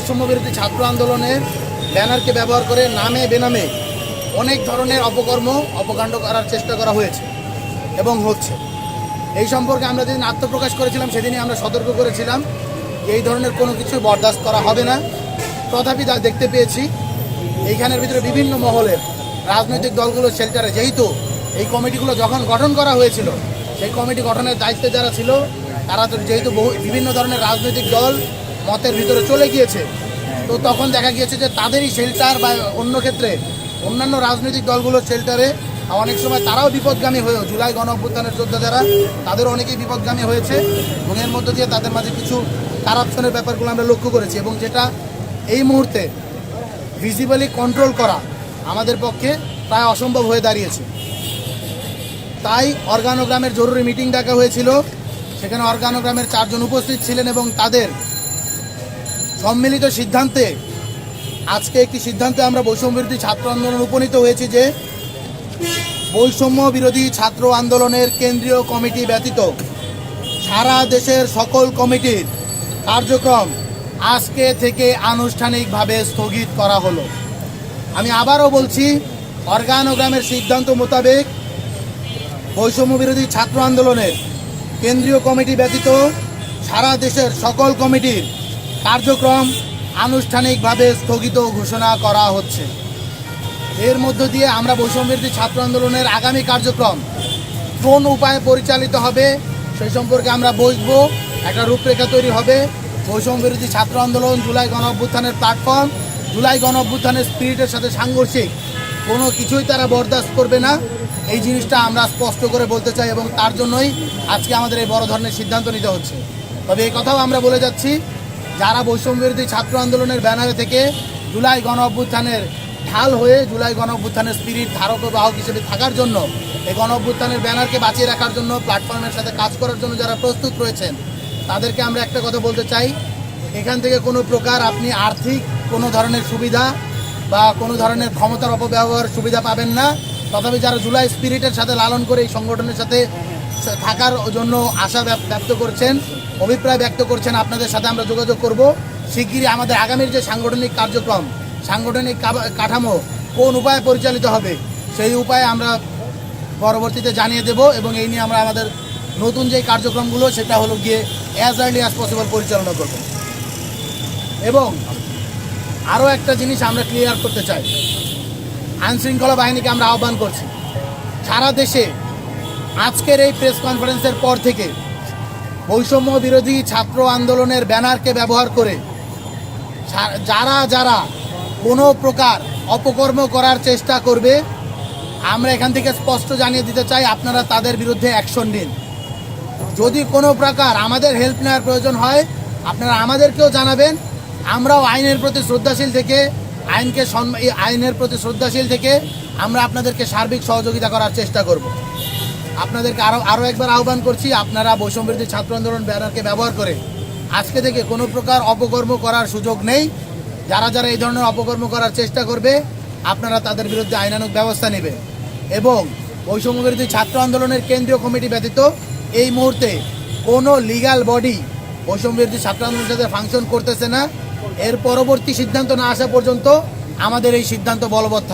বৈষম্য বিরোধী ছাত্র আন্দোলনের ব্যানারকে ব্যবহার করে নামে বেনামে অনেক ধরনের অপকর্ম অপকাণ্ড করার চেষ্টা করা হয়েছে এবং হচ্ছে। এই সম্পর্কে আমরা যেদিন আত্মপ্রকাশ করেছিলাম, সেদিনই আমরা সতর্ক করেছিলাম এই ধরনের কোনো কিছু বরদাস্ত করা হবে না। তথাপি যা দেখতে পেয়েছি, এইখানের ভিতরে বিভিন্ন মহলের রাজনৈতিক দলগুলোর শেল্টারে যেহেতু এই কমিটিগুলো যখন গঠন করা হয়েছিল, সেই কমিটি গঠনের দায়িত্বে যারা ছিল, তারা তো যেহেতু বহু বিভিন্ন ধরনের রাজনৈতিক দল মতের ভিতরে চলে গিয়েছে। তো তখন দেখা গিয়েছে যে তাদেরই শেল্টার বা অন্য ক্ষেত্রে অন্যান্য রাজনৈতিক দলগুলোর শেল্টারে অনেক সময় তারাও বিপদগামী হয়েও জুলাই গণ অভ্যুত্থানের যোদ্ধা যারা তাদের অনেকেই বিপদগামী হয়েছে এবং এর মধ্য দিয়ে তাদের মাঝে কিছু কারাপশনের ব্যাপারগুলো আমরা লক্ষ্য করেছি এবং যেটা এই মুহূর্তে ভিজিবলি কন্ট্রোল করা আমাদের পক্ষে প্রায় অসম্ভব হয়ে দাঁড়িয়েছে। তাই অর্গানোগ্রামের জরুরি মিটিং ডাকা হয়েছিল। সেখানে অর্গানোগ্রামের চারজন উপস্থিত ছিলেন এবং তাদের সম্মিলিত সিদ্ধান্তে, আজকে একটি সিদ্ধান্তে আমরা বৈষম্য বিরোধী ছাত্র আন্দোলন উপনীত হয়েছি যে বৈষম্য বিরোধী ছাত্র আন্দোলনের কেন্দ্রীয় কমিটি ব্যতীত সারা দেশের সকল কমিটির কার্যক্রম আজকে থেকে আনুষ্ঠানিকভাবে স্থগিত করা হলো। আমি আবারও বলছি, অর্গানোগ্রামের সিদ্ধান্ত মোতাবেক বৈষম্য বিরোধী ছাত্র আন্দোলনের কেন্দ্রীয় কমিটি ব্যতীত সারা দেশের সকল কমিটির কার্যক্রম আনুষ্ঠানিকভাবে স্থগিত ঘোষণা করা হচ্ছে। এর মধ্য দিয়ে আমরা বৈষম্য ছাত্র আন্দোলনের আগামী কার্যক্রম কোন উপায়ে পরিচালিত হবে সেই সম্পর্কে আমরা বসবো একটা রূপরেখা তৈরি হবে। বৈষম্য বিরোধী ছাত্র আন্দোলন জুলাই গণ অভ্যুত্থানের প্ল্যাটফর্ম, জুলাই গণ অভ্যুত্থানের স্পিরিটের সাথে সাংঘর্ষিক, কোনো কিছুই তারা বরদাস্ত করবে না। এই জিনিসটা আমরা স্পষ্ট করে বলতে চাই এবং তার জন্যই আজকে আমাদের এই বড় ধরনের সিদ্ধান্ত নিতে হচ্ছে। তবে এই কথাও আমরা বলে যাচ্ছি যারা বৈষম্য বিরোধী ছাত্র আন্দোলনের ব্যানারে থেকে জুলাই গণ অভ্যুত্থানের ঢাল হয়ে জুলাই গণ অভ্যুত্থানের স্পিরিট ধারক বাহক হিসেবে থাকার জন্য, এই গণ অভ্যুত্থানের ব্যানারকে বাঁচিয়ে রাখার জন্য প্ল্যাটফর্মের সাথে কাজ করার জন্য যারা প্রস্তুত রয়েছেন, তাদেরকে আমরা একটা কথা বলতে চাই। এখান থেকে কোনো প্রকার আপনি আর্থিক কোনো ধরনের সুবিধা বা কোনো ধরনের ক্ষমতার অপব্যবহার সুবিধা পাবেন না। তথাপি যারা জুলাই স্পিরিটের সাথে লালন করে এই সংগঠনের সাথে থাকার জন্য আশা ব্যক্ত করছেন, অভিপ্রায় ব্যক্ত করছেন। আপনাদের সাথে আমরা যোগাযোগ করব। শিগগিরই আমাদের আগামীর যে সাংগঠনিক কার্যক্রম, সাংগঠনিক কাঠামো কোন উপায়ে পরিচালিত হবে, সেই উপায়ে আমরা পরবর্তীতে জানিয়ে দেব এবং এই নিয়ে আমরা আমাদের নতুন যে কার্যক্রমগুলো, সেটা হলো গিয়ে অ্যাজ আর্লি অ্যাজ পসিবল পরিচালনা করব। এবং আরও একটা জিনিস আমরা ক্লিয়ার করতে চাই। আইনশৃঙ্খলা বাহিনীকে আমরা আহ্বান করছি। সারা দেশে আজকের এই প্রেস কনফারেন্সের পর থেকে বৈষম্য বিরোধী ছাত্র আন্দোলনের ব্যানারকে ব্যবহার করে যারা যারা কোনো প্রকার অপকর্ম করার চেষ্টা করবে, আমরা এখান থেকে স্পষ্ট জানিয়ে দিতে চাই, আপনারা তাদের বিরুদ্ধে অ্যাকশন নিন। যদি কোনো প্রকার আমাদের হেল্প নেওয়ার প্রয়োজন হয়, আপনারা আমাদেরকেও জানাবেন। আমরাও আইনের প্রতি শ্রদ্ধাশীল থেকে, আইনকে আইনের প্রতি শ্রদ্ধাশীল থেকে আমরা আপনাদেরকে সার্বিক সহযোগিতা করার চেষ্টা করব। আপনাদেরকে আরও আরও একবার আহ্বান করছি, আপনারা বৈষম্য বিরোধী ছাত্র আন্দোলন ব্যানারকে ব্যবহার করে। আজকে থেকে কোনো প্রকার অপকর্ম করার সুযোগ নেই। যারা যারা এই ধরনের অপকর্ম করার চেষ্টা করবে, আপনারা তাদের বিরুদ্ধে আইনানুগ ব্যবস্থা নেবে। এবং বৈষম্য বিরোধী ছাত্র আন্দোলনের কেন্দ্রীয় কমিটি ব্যতীত এই মুহূর্তে কোনো লিগ্যাল বডি বৈষম্য বিরোধী ছাত্র আন্দোলনের সাথে ফাংশন করতেছে না। এর পরবর্তী সিদ্ধান্ত না আসা পর্যন্ত আমাদের এই সিদ্ধান্ত বলবৎ